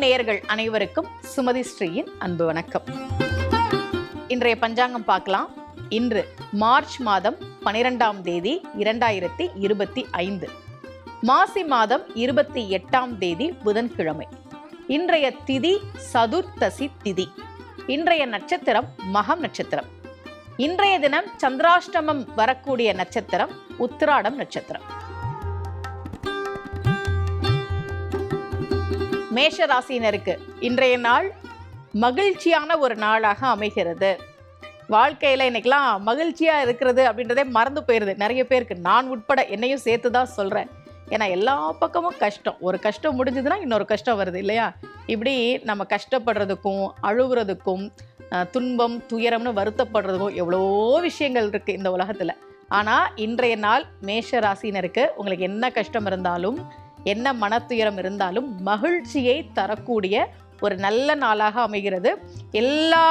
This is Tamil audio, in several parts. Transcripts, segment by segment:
நேயர்கள் அனைவருக்கும் சுமதி ஸ்ரீயின் அன்பு வணக்கம். இன்றைய பஞ்சாங்கம் பார்க்கலாம். இன்று மார்ச் மாதம் பனிரெண்டாம் தேதி இரண்டாயிரத்தி இருபத்தி ஐந்து. மாசி மாதம் இருபத்தி எட்டாம் தேதி புதன்கிழமை. இன்றைய திதி சதுர்த்தசி திதி. இன்றைய நட்சத்திரம் மகம் நட்சத்திரம். இன்றைய தினம் சந்திராஷ்டமம் வரக்கூடிய நட்சத்திரம் உத்திராடம் நட்சத்திரம். மேஷ ராசியினருக்கு இன்றைய நாள் மகிழ்ச்சியான ஒரு நாளாக அமைகிறது. வாழ்க்கையில் இன்னைக்கெல்லாம் மகிழ்ச்சியாக இருக்கிறது அப்படின்றதே மறந்து போயிடுது நிறைய பேருக்கு நான் உட்பட என்னையும் சேர்த்து தான் சொல்கிறேன் ஏன்னா எல்லா பக்கமும் கஷ்டம். ஒரு கஷ்டம் முடிஞ்சதுன்னா இன்னொரு கஷ்டம் வருது இல்லையா? இப்படி நம்ம கஷ்டப்படுறதுக்கும் அழுகுறதுக்கும் துன்பம் துயரம்னு வருத்தப்படுறதுக்கும் எவ்வளோ விஷயங்கள் இருக்குது இந்த உலகத்தில். ஆனால் இன்றைய நாள் மேஷ ராசினருக்கு உங்களுக்கு என்ன கஷ்டம் இருந்தாலும் என்ன மனத்துயரம் இருந்தாலும் மகிழ்ச்சியை தரக்கூடிய ஒரு நல்ல நாளாக அமைகிறது. எல்லா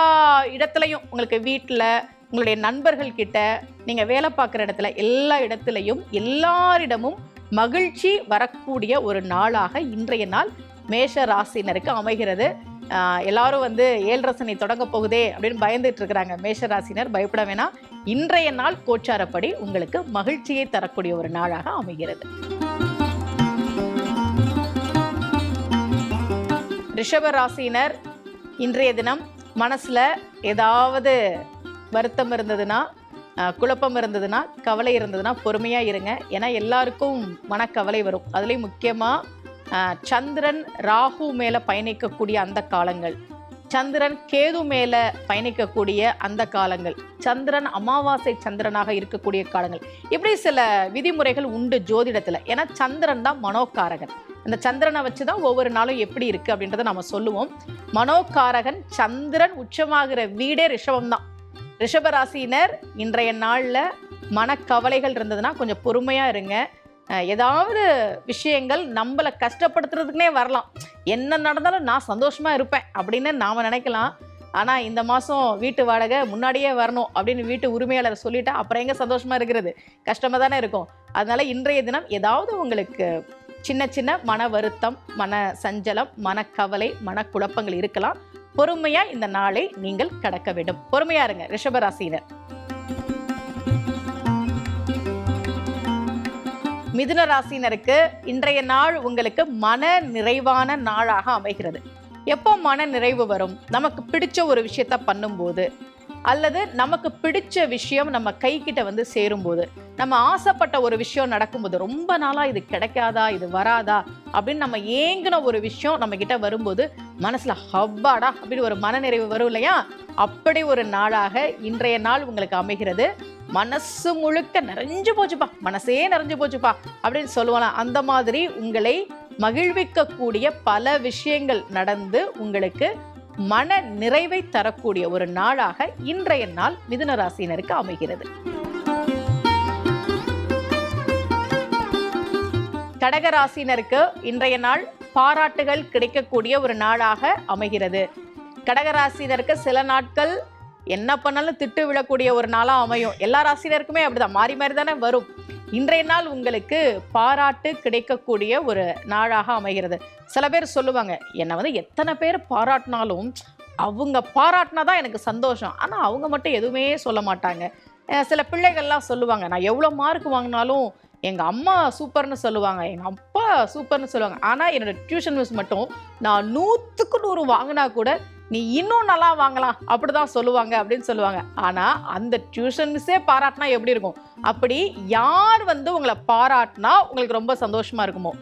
இடத்துலையும் உங்களுக்கு வீட்டில் உங்களுடைய நண்பர்கள் கிட்ட நீங்கள் வேலை பார்க்குற இடத்துல எல்லா இடத்துலையும் எல்லாரிடமும் மகிழ்ச்சி வரக்கூடிய ஒரு நாளாக இன்றைய நாள் மேஷ ராசினருக்கு அமைகிறது. எல்லாரும் வந்து ஏழரசனை தொடங்க போகுதே அப்படின்னு பயந்துட்டு இருக்கிறாங்க. மேஷ ராசினர் பயப்பட வேணாம். இன்றைய நாள் கோச்சாரப்படி உங்களுக்கு மகிழ்ச்சியை தரக்கூடிய ஒரு நாளாக அமைகிறது. ரிஷவராசியினர் இன்றைய தினம் மனசில் ஏதாவது வருத்தம் இருந்ததுன்னா குழப்பம் இருந்ததுன்னா கவலை இருந்ததுன்னா பொறுமையாக இருங்க. ஏன்னா எல்லாருக்கும் மனக்கவலை வரும். அதுலேயும் முக்கியமாக சந்திரன் ராகு மேலே பயணிக்கக்கூடிய அந்த காலங்கள். சந்திரன் கேது மேலே பயணிக்கக்கூடிய அந்த காலங்கள். சந்திரன் அமாவாசை சந்திரனாக இருக்கக்கூடிய காலங்கள். இப்படி சில விதிமுறைகள் உண்டு ஜோதிடத்தில். ஏன்னா சந்திரன் தான் மனோகாரகன். அந்த சந்திரனை வச்சு தான் ஒவ்வொரு நாளும் எப்படி இருக்குது அப்படின்றத நம்ம சொல்லுவோம். மனோகாரகன் சந்திரன் உச்சமாகிற வீடே ரிஷபம் தான் ரிஷபராசினர் இன்றைய நாளில் மனக்கவலைகள் இருந்ததுன்னா கொஞ்சம் பொறுமையாக இருங்க. ஏதாவது விஷயங்கள் நம்மளை கஷ்டப்படுத்துறதுக்குனே வரலாம். என்ன நடந்தாலும் நான் சந்தோஷமாக இருப்பேன் அப்படின்னு நாம் நினைக்கலாம். ஆனால் இந்த மாதம் வீட்டு வாடகை முன்னாடியே வரணும் அப்படின்னு வீட்டு உரிமையாளர் சொல்லிட்டா அப்புறம் எங்கே சந்தோஷமாக இருக்கிறது? கஷ்டமாக தானே இருக்கும். அதனால இன்றைய தினம் ஏதாவது உங்களுக்கு சின்ன சின்ன மன வருத்தம் மன சஞ்சலம் மனக்கவலை மனக்குழப்பங்கள் இருக்கலாம். பொறுமையா இந்த நாளை நீங்கள் கடக்க வேண்டும். பொறுமையா இருங்க ரிஷபராசினர் மிதுன ராசினருக்கு இன்றைய நாள் உங்களுக்கு மன நிறைவான நாளாக அமைகிறது. எப்போ மன நிறைவு வரும்? நமக்கு பிடிச்ச ஒரு விஷயத்த பண்ணும்போது அல்லது நமக்கு பிடிச்ச விஷயம் நம்ம கைக்கிட்ட வந்து சேரும்போது நம்ம ஆசைப்பட்ட ஒரு விஷயம் நடக்கும்போது ரொம்ப நாளா இது கிடைக்காதா இது வராதா அப்படின்னு நம்ம ஏங்கின ஒரு விஷயம் நம்ம கிட்ட வரும்போது மனசுல ஹப்பாடா அப்படின்னு ஒரு மனநிறைவு வரும் இல்லையா? அப்படி ஒரு நாளாக இன்றைய நாள் உங்களுக்கு அமைகிறது. மனசு முழுக்க நிறைஞ்சு போச்சுப்பா மனசே நிறைஞ்சு போச்சுப்பா அப்படின்னு சொல்லுவாங்க அந்த மாதிரி உங்களை மகிழ்விக்கக்கூடிய பல விஷயங்கள் நடந்து உங்களுக்கு மன நிறைவை தரக்கூடிய ஒரு நாளாக இன்றைய நாள் மிதுன ராசியினருக்கு அமைகிறது. கடகராசினருக்கு இன்றைய நாள் பாராட்டுகள் கிடைக்கக்கூடிய ஒரு நாளாக அமைகிறது. கடகராசினருக்கு சில நாட்கள் என்ன பண்ணாலும் திட்டு விழக்கூடிய ஒரு நாளாக அமையும். எல்லா ராசினருக்குமே அப்படிதான். மாறி மாறி தானே வரும். இன்றைய நாள் உங்களுக்கு பாராட்டு கிடைக்கக்கூடிய ஒரு நாளாக அமைகிறது. சில பேர் சொல்லுவாங்க என்னை வந்து எத்தனை பேர் பாராட்டினாலும் அவங்க பாராட்டினா தான் எனக்கு சந்தோஷம். ஆனால் அவங்க மட்டும் எதுவுமே சொல்ல மாட்டாங்க. சில பிள்ளைகள்லாம் சொல்லுவாங்க நான் எவ்வளோ மார்க் வாங்கினாலும் எங்கள் அம்மா சூப்பர்னு சொல்லுவாங்க எங்கள் அப்பா சூப்பர்னு சொல்லுவாங்க. ஆனால் என்னோடய டியூஷன் மிஸ் மட்டும் நான் நூற்றுக்கு நூறு வாங்கினா கூட நீ இன்னும் நல்லா வாங்கலாம் அப்படி தான் சொல்லுவாங்க அப்படின்னு சொல்லுவாங்க. ஆனால் அந்த டியூஷன் மிஸ்ஸே பாராட்டினா எப்படி இருக்கும்? அப்படி யார் வந்து உங்களை பாராட்டினா உங்களுக்கு ரொம்ப சந்தோஷமாக இருக்குமோ?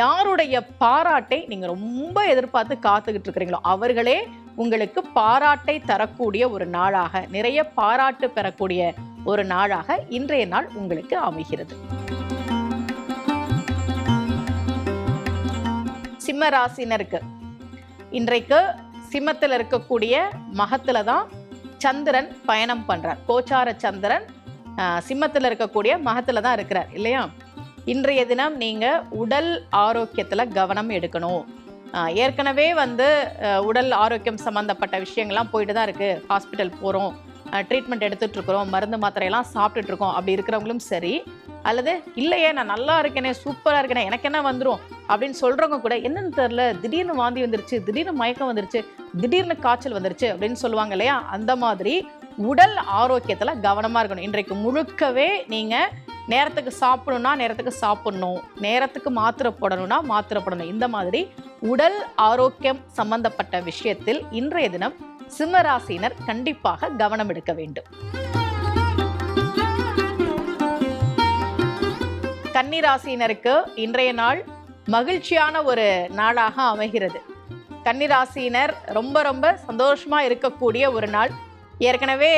யாருடைய பாராட்டை நீங்கள் ரொம்ப எதிர்பார்த்து காத்துக்கிட்டு இருக்கிறீங்களோ அவர்களே உங்களுக்கு பாராட்டை தரக்கூடிய ஒரு நாளாக நிறைய பாராட்டு பெறக்கூடிய ஒரு நாளாக இன்றைய நாள் உங்களுக்கு அமைகிறது. சிம்ம ராசினருக்கு இன்றைக்கு சிம்மத்தில் இருக்கக்கூடிய மகத்தில் தான் சந்திரன் பயணம் பண்ணுறார் கோச்சார சந்திரன் சிம்மத்தில் இருக்கக்கூடிய மகத்தில் தான் இருக்கிறார் இல்லையா? இன்றைய தினம் நீங்கள் உடல் ஆரோக்கியத்தில் கவனம் எடுக்கணும். ஏற்கனவே வந்து உடல் ஆரோக்கியம் சம்மந்தப்பட்ட விஷயங்கள்லாம் போயிட்டு தான் இருக்குது ஹாஸ்பிட்டல் போகிறோம் ட்ரீட்மெண்ட் எடுத்துகிட்ருக்குறோம் இருக்கிறோம் மருந்து மாத்திரையெல்லாம் சாப்பிட்டுட்ருக்கோம் அப்படி இருக்கிறவங்களும் சரி அல்லது இல்லையே நான் நல்லா இருக்கேனே சூப்பராக இருக்கேனே எனக்கு என்ன வந்துடும் அப்படின்னு சொல்கிறவங்க கூட என்னன்னு தெரில திடீர்னு வாந்தி வந்துருச்சு திடீர்னு மயக்கம் வந்துருச்சு திடீர்னு காய்ச்சல் வந்துருச்சு அப்படின்னு சொல்லுவாங்க இல்லையா? அந்த மாதிரி உடல் ஆரோக்கியத்தில் கவனமாக இருக்கணும். இன்றைக்கு முழுக்கவே நீங்கள் நேரத்துக்கு சாப்பிடணும்னா நேரத்துக்கு சாப்பிடணும். நேரத்துக்கு மாத்திரை போடணும்னா மாத்திரை போடணும். இந்த மாதிரி உடல் ஆரோக்கியம் சம்பந்தப்பட்ட விஷயத்தில் இன்றைய தினம் சிம்மராசினர் கண்டிப்பாக கவனம் எடுக்க வேண்டும். கன்னிராசியினருக்கு இன்றைய நாள் மகிழ்ச்சியான ஒரு நாளாக அமைகிறது. கன்னிராசியினர் ரொம்ப ரொம்ப சந்தோஷமா இருக்கக்கூடிய ஒரு நாள். ஏற்கனவே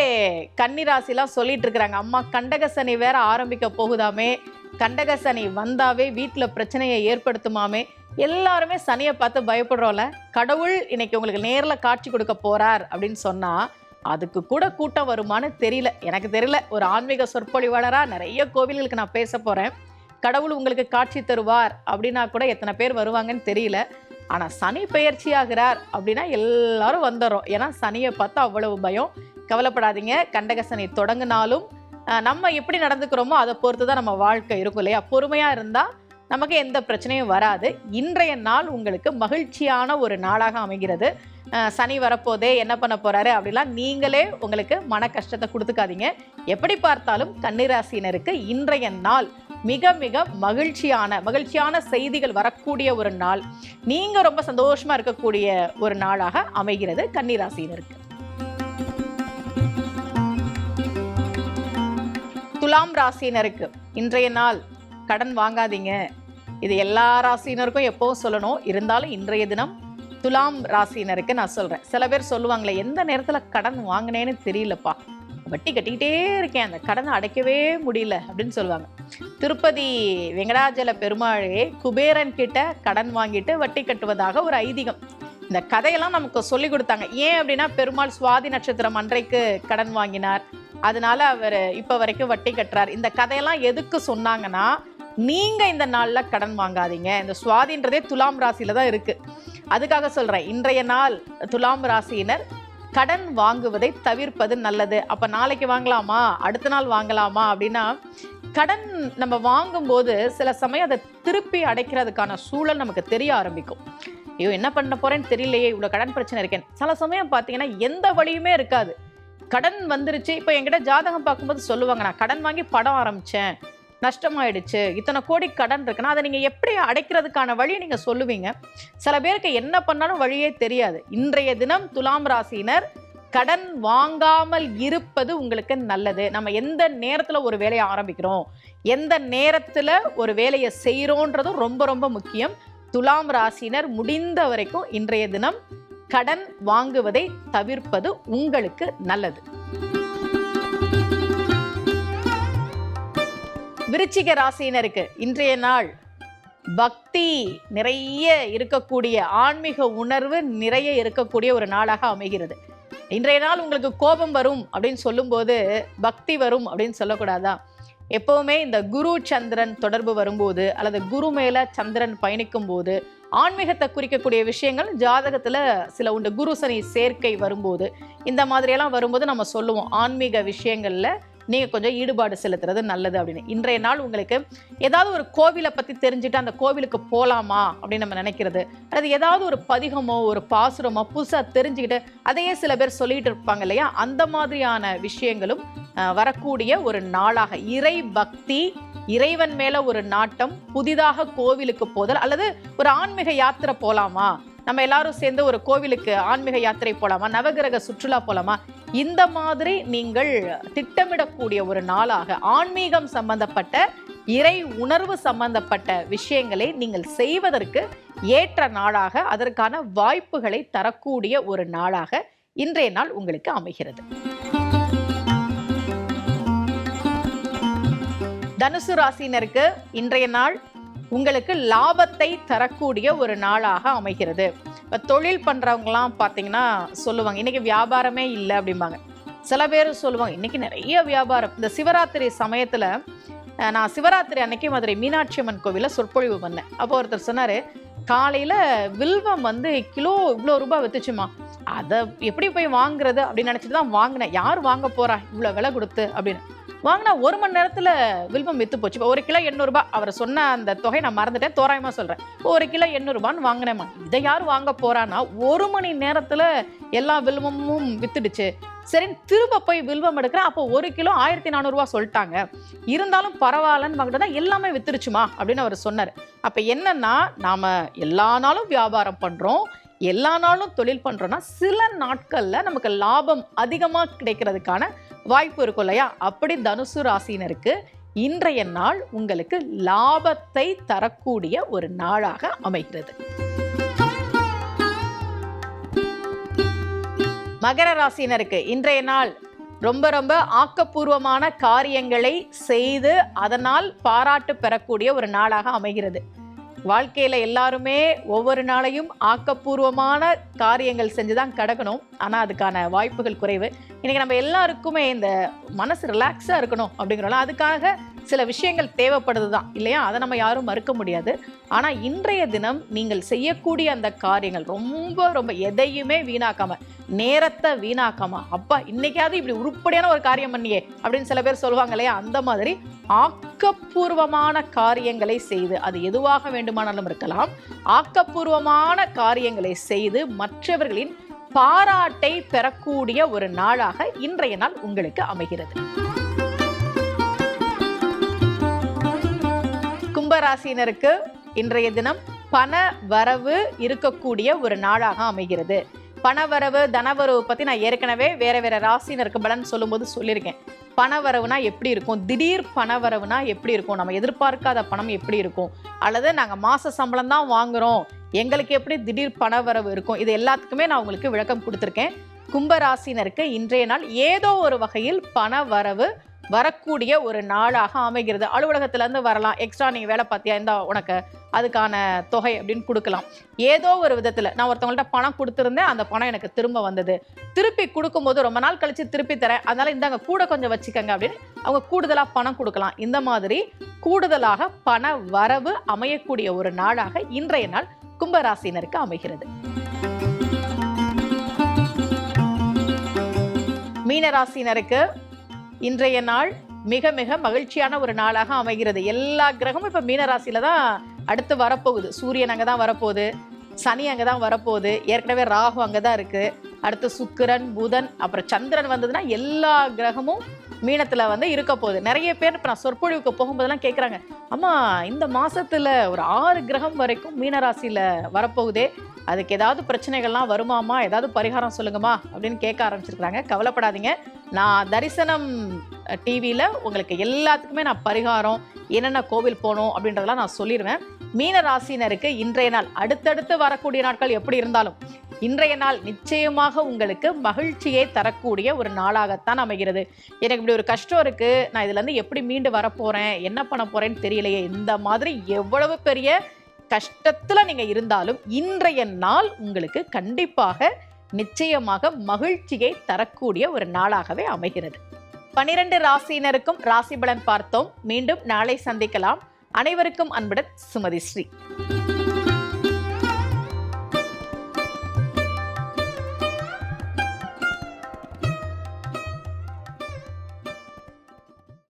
கன்னிராசிலாம் சொல்லிட்டு இருக்கிறாங்க. அம்மா கண்டக சனி வேற ஆரம்பிக்க போகுதாமே. கண்டக சனி வந்தாவே வீட்டில் பிரச்சனையை ஏற்படுத்துமாமே. எல்லாருமே சனியை பார்த்து பயப்படுறோம்ல. கடவுள் இன்னைக்கு உங்களுக்கு நேரில் காட்சி கொடுக்க போறார் அப்படின்னு சொன்னா அதுக்கு கூட கூட்டம் வருமான்னு தெரியல. எனக்கு தெரியல. ஒரு ஆன்மீக சொற்பொழிவாளராக நிறைய கோவில்களுக்கு நான் பேச போறேன். கடவுள் உங்களுக்கு காட்சி தருவார் அப்படின்னா கூட எத்தனை பேர் வருவாங்கன்னு தெரியல. ஆனால் சனி பெயர்ச்சி ஆகிறார் அப்படின்னா எல்லாரும் வந்துடுறோம் ஏன்னா சனியை பார்த்தா அவ்வளவு பயம். கவலைப்படாதீங்க. கண்டக சனி தொடங்கினாலும் நம்ம எப்படி நடந்துக்கிறோமோ அதை பொறுத்து தான் நம்ம வாழ்க்கை இருக்கும் இல்லையா? பொறுமையாக இருந்தால் நமக்கு எந்த பிரச்சனையும் வராது. இன்றைய நாள் உங்களுக்கு மகிழ்ச்சியான ஒரு நாளாக அமைகிறது. சனி வரப்போதே என்ன பண்ண போகிறாரு அப்படிலாம் நீங்களே உங்களுக்கு மன கஷ்டத்தை கொடுத்துக்காதீங்க. எப்படி பார்த்தாலும் கன்னிராசினருக்கு இன்றைய நாள் மிக மிக மகிழ்ச்சியான மகிழ்ச்சியான செய்திகள் வரக்கூடிய ஒரு நாள். நீங்க ரொம்ப சந்தோஷமா இருக்கக்கூடிய ஒரு நாளாக அமைகிறது கன்னிராசினருக்கு துலாம் ராசினருக்கு இன்றைய நாள் கடன் வாங்காதீங்க. இது எல்லா ராசினருக்கும் எப்பவும் சொல்லணும்? இருந்தாலும் இன்றைய தினம் துலாம் ராசினருக்கு நான் சொல்றேன். சில பேர் சொல்லுவாங்களே எந்த நேரத்துல கடன் வாங்கினேன்னு தெரியலப்பா. வட்டி கட்டிக்கிட்டே இருக்கேன். அந்த கடனை அடைக்கவே முடியல அப்படின்னு சொல்லுவாங்க. திருப்பதி வெங்கடாஜல பெருமாளே குபேரன் கிட்ட கடன் வாங்கிட்டு வட்டி கட்டுவதாக ஒரு ஐதீகம். இந்த கதையெல்லாம் நமக்கு சொல்லி கொடுத்தாங்க. ஏன் அப்படின்னா பெருமாள் சுவாதி நட்சத்திரம் அன்றைக்கு கடன் வாங்கினார். அதனால அவர் இப்போ வரைக்கும் வட்டி கட்டுறார். இந்த கதையெல்லாம் எதுக்கு சொன்னாங்கன்னா நீங்க இந்த நாளில் கடன் வாங்காதீங்க. இந்த சுவாதின்றதே துலாம் ராசியில தான் இருக்கு. அதுக்காக சொல்றேன். இன்றைய நாள் துலாம் ராசியினர் கடன் வாங்குவதை தவிர்ப்பது நல்லது. அப்போ நாளைக்கு வாங்கலாமா? அடுத்த நாள் வாங்கலாமா? அப்படின்னா கடன் நம்ம வாங்கும்போது சில சமயம் அதை திருப்பி அடைக்கிறதுக்கான சூழல் நமக்கு தெரிய ஆரம்பிக்கும். ஐயோ என்ன பண்ண போகிறேன்னு தெரியலையே இவ்வளோ கடன் பிரச்சனை இருக்கேன் சில சமயம் பார்த்தீங்கன்னா எந்த வழியுமே இருக்காது. கடன் வந்துருச்சு. இப்போ என்கிட்ட ஜாதகம் பார்க்கும்போது சொல்லுவாங்க நான் கடன் வாங்கி படம் ஆரம்பித்தேன் நஷ்டமாயிடுச்சு. இத்தனை கோடி கடன் இருக்குன்னா அதை நீங்கள் எப்படி அடைக்கிறதுக்கான வழியை நீங்கள் சொல்லுவீங்க? சில பேருக்கு என்ன பண்ணாலும் வழியே தெரியாது. இன்றைய தினம் துலாம் ராசியினர் கடன் வாங்காமல் இருப்பது உங்களுக்கு நல்லது. நம்ம எந்த நேரத்தில் ஒரு வேலையை ஆரம்பிக்கிறோம்? எந்த நேரத்தில் ஒரு வேலையை செய்கிறோன்றதும் ரொம்ப ரொம்ப முக்கியம். துலாம் ராசினர் முடிந்த வரைக்கும் இன்றைய தினம் கடன் வாங்குவதை தவிர்ப்பது உங்களுக்கு நல்லது. விருச்சிக ராசியினருக்கு இன்றைய நாள் பக்தி நிறைய இருக்கக்கூடிய ஆன்மீக உணர்வு நிறைய இருக்கக்கூடிய ஒரு நாளாக அமைகிறது. இன்றைய நாள் உங்களுக்கு கோபம் வரும் அப்படின்னு சொல்லும்போது பக்தி வரும் அப்படின்னு சொல்லக்கூடாதா? எப்போவுமே இந்த குரு சந்திரன் தொடர்பு வரும்போது அல்லது குரு மேல சந்திரன் பயணிக்கும் போது ஆன்மீகத்தை குறிக்கக்கூடிய விஷயங்கள் ஜாதகத்தில் சில உண்டு குரு சனி சேர்க்கை வரும்போது இந்த மாதிரியெல்லாம் வரும்போது நம்ம சொல்லுவோம். ஆன்மீக விஷயங்களில் நீங்க கொஞ்சம் ஈடுபாடு செலுத்துறது நல்லது அப்படின்னு. இன்றைய நாள் உங்களுக்கு ஏதாவது ஒரு கோவிலை பத்தி தெரிஞ்சுட்டு அந்த கோவிலுக்கு போகலாமா அப்படின்னு நம்ம நினைக்கிறது. அல்லது ஏதாவது ஒரு பதிகமோ ஒரு பாசுரமோ புதுசா தெரிஞ்சுக்கிட்டு அதையே சில பேர் சொல்லிட்டு இருப்பாங்க இல்லையா? அந்த மாதிரியான விஷயங்களும் அஹ், வரக்கூடிய ஒரு நாளாக. இறை பக்தி இறைவன் மேல ஒரு நாட்டம் புதிதாக கோவிலுக்கு போதல் அல்லது ஒரு ஆன்மீக யாத்திரை போகலாமா நம்ம எல்லாரும் சேர்ந்து ஒரு கோவிலுக்கு ஆன்மீக யாத்திரை போகலாமா நவகிரக சுற்றுலா போகலாமா இந்த மாதிரி நீங்கள் திட்டமிடக்கூடிய ஒரு நாளாக ஆன்மீகம் சம்பந்தப்பட்ட இறை உணர்வு சம்பந்தப்பட்ட விஷயங்களை நீங்கள் செய்வதற்கு ஏற்ற நாளாக அதற்கான வாய்ப்புகளை தரக்கூடிய ஒரு நாளாக இன்றைய நாள் உங்களுக்கு அமைகிறது. தனுசு ராசினருக்கு இன்றைய நாள் உங்களுக்கு லாபத்தை தரக்கூடிய ஒரு நாளாக அமைகிறது. இப்போ தொழில் பண்ணுறவங்கலாம் பார்த்தீங்கன்னா சொல்லுவாங்க இன்னைக்கு வியாபாரமே இல்லை அப்படிம்பாங்க. சில பேர் சொல்லுவாங்க இன்னைக்கு நிறைய வியாபாரம். இந்த சிவராத்திரி சமயத்தில் நான் சிவராத்திரி அன்னைக்கு மதுரை மீனாட்சி அம்மன் கோவிலில் சொற்பொழிவு பண்ணேன். அப்போ ஒருத்தர் சொன்னார் காலையில் வில்வம் வந்து கிலோ இவ்வளோ ரூபாய் வித்துச்சுமா? அதை எப்படி போய் வாங்குறது? அப்படின்னு நினச்சிட்டு தான் வாங்கினேன். யார் வாங்க போகிறா இவ்வளோ விலை கொடுத்து அப்படின்னு. வாங்கினா ஒரு மணி நேரத்தில் வில்வம் விற்று போச்சு. இப்போ ஒரு கிலோ எண்ணூறுபா அவர் சொன்ன அந்த தொகை நான் மறந்துட்டேன். தோராயமாக சொல்கிறேன் ஒரு கிலோ எண்ணூறுபான்னு வாங்கினேம்மா. இதை யார் வாங்க போகிறான்னா ஒரு மணி நேரத்தில் எல்லா வில்வமும் வித்துடுச்சு. சரின்னு திரும்ப போய் வில்வம் எடுக்கிறேன் அப்போ ஒரு கிலோ ஆயிரத்தி நானூறுரூவா சொல்லிட்டாங்க. இருந்தாலும் பரவாயில்லன்னு வாங்கிட்டு தான் எல்லாமே வித்துருச்சுமா அப்படின்னு அவர் சொன்னார். அப்போ என்னென்னா நாம் எல்லா நாளும் வியாபாரம் பண்ணுறோம் எல்லா நாளும் தொழில் பண்ணுறோன்னா சில நாட்களில் நமக்கு லாபம் அதிகமாக கிடைக்கிறதுக்கான வாய்ப்பு இருக்கும் இல்லையா? அப்படி தனுசு ராசினருக்கு இன்றைய நாள் உங்களுக்கு லாபத்தை தரக்கூடிய ஒரு நாளாக அமைகிறது. மகர ராசினருக்கு இன்றைய நாள் ரொம்ப ரொம்ப ஆக்கப்பூர்வமான காரியங்களை செய்து அதனால் பாராட்டு பெறக்கூடிய ஒரு நாளாக அமைகிறது. வாழ்க்கையில் எல்லாருமே ஒவ்வொரு நாளையும் ஆக்கப்பூர்வமான காரியங்கள் செஞ்சு தான் கிடக்கணும். ஆனால் அதுக்கான வாய்ப்புகள் குறைவு. இன்றைக்கி நம்ம எல்லாருக்குமே இந்த மனசு ரிலாக்ஸாக இருக்கணும் அப்படிங்கிறோம்ல அதுக்காக சில விஷயங்கள் தேவைப்படுது தான் இல்லையா? அதை நம்ம யாரும் மறுக்க முடியாது. ஆனால் இன்றைய தினம் நீங்கள் செய்யக்கூடிய அந்த காரியங்கள் ரொம்ப ரொம்ப எதையுமே வீணாக்காம நேரத்தை வீணாக்காம அப்பா இன்னைக்காவது இப்படி உருப்படியான ஒரு காரியம் பண்ணியே அப்படின்னு சில பேர் சொல்லுவாங்க இல்லையா? அந்த மாதிரி ஆக்கப்பூர்வமான காரியங்களை செய்து அது எதுவாக வேண்டுமானாலும் இருக்கலாம். ஆக்கப்பூர்வமான காரியங்களை செய்து மற்றவர்களின் பாராட்டை பெறக்கூடிய ஒரு நாளாக இன்றைய நாள் உங்களுக்கு அமைகிறது. கும்பராசினருக்கு இன்றைய தினம் பண வரவு இருக்கக்கூடிய ஒரு நாளாக அமைகிறது. பணவரவு தனவரவு பற்றி நான் ஏற்கனவே வேற வேற ராசினருக்கு பலன் சொல்லும்போது சொல்லியிருக்கேன். பணவரவுனா எப்படி இருக்கும்? திடீர் பணவரவுனா எப்படி இருக்கும்? நம்ம எதிர்பார்க்காத பணம் எப்படி இருக்கும்? அல்லது நாங்கள் மாத சம்பளம் தான் வாங்குறோம். எங்களுக்கு எப்படி திடீர் பணவரவு இருக்கும்? இது எல்லாத்துக்குமே நான் உங்களுக்கு விளக்கம் கொடுத்துருக்கேன். கும்பராசினருக்கு இன்றைய நாள் ஏதோ ஒரு வகையில் பண வரவு வரக்கூடிய ஒரு நாளாக அமைகிறது. அலுவலகத்திலேருந்து வரலாம். எக்ஸ்ட்ரா நீங்கள் வேலை பார்த்தியா? இந்த உனக்கு அதுக்கான தொகை அப்படின்னு கொடுக்கலாம். ஏதோ ஒரு விதத்தில். நான் ஒருத்தவங்கள்ட்ட பணம் கொடுத்துருந்தேன். அந்த பணம் எனக்கு திரும்ப வந்தது. திருப்பி கொடுக்கும்போது ரொம்ப நாள் கழித்து திருப்பி தரேன். அதனால் இந்தாங்க கூட கொஞ்சம் வச்சுக்கோங்க அப்படின்னு அவங்க கூடுதலாக பணம் கொடுக்கலாம். இந்த மாதிரி கூடுதலாக பண வரவு அமையக்கூடிய ஒரு நாளாக இன்றைய நாள் கும்பராசினருக்கு அமைகிறது. மீனராசினருக்கு இன்றைய நாள் மிக மிக மகிழ்ச்சியான ஒரு நாளாக அமைகிறது. எல்லா கிரகமும் இப்போ மீனராசியில் தான் அடுத்து வரப்போகுது. சூரியன் அங்கே தான் வரப்போகுது. சனி அங்கே தான் வரப்போகுது. ஏற்கனவே ராகு அங்கே தான் இருக்குது அடுத்து சுக்கிரன் புதன் அப்புறம் சந்திரன் வந்ததுன்னா எல்லா கிரகமும் மீனத்தில் வந்து இருக்க போகுது. நிறைய பேர் இப்போ நான் சொற்பொழிவுக்கு போகும்போதெல்லாம் கேட்குறாங்க அம்மா இந்த மாதத்தில் ஒரு ஆறு கிரகம் வரைக்கும் மீனராசியில் வரப்போகுதே. அதுக்கு ஏதாவது பிரச்சனைகள்லாம் வருமாமா ஏதாவது பரிகாரம் சொல்லுங்கம்மா? அப்படின்னு கேட்க ஆரம்பிச்சிருக்கிறாங்க. கவலைப்படாதீங்க. நான் தரிசனம் டிவியில் உங்களுக்கு எல்லாத்துக்குமே நான் பரிகாரம் என்னென்ன கோவில் போகணும் அப்படின்றதெல்லாம் நான் சொல்லிடுவேன் மீன ராசினருக்கு இன்றைய நாள் அடுத்தடுத்து வரக்கூடிய நாட்கள் எப்படி இருந்தாலும் இன்றைய நாள் நிச்சயமாக உங்களுக்கு மகிழ்ச்சியை தரக்கூடிய ஒரு நாளாகத்தான் அமைகிறது. எனக்கு இப்படி ஒரு கஷ்டம் இருக்கு. நான் இதுல இருந்து எப்படி மீண்டு வரப்போறேன் என்ன பண்ண போறேன்னு தெரியலையே. இந்த மாதிரி எவ்வளவு பெரிய கஷ்டத்துல நீங்க இருந்தாலும் இன்றைய நாள் உங்களுக்கு கண்டிப்பாக நிச்சயமாக மகிழ்ச்சியை தரக்கூடிய ஒரு நாளாகவே அமைகிறது. பனிரெண்டு ராசியினருக்கும் ராசி பலன் பார்த்தோம். மீண்டும் நாளை சந்திக்கலாம். அனைவருக்கும் அன்புடன் சுமதி ஸ்ரீ.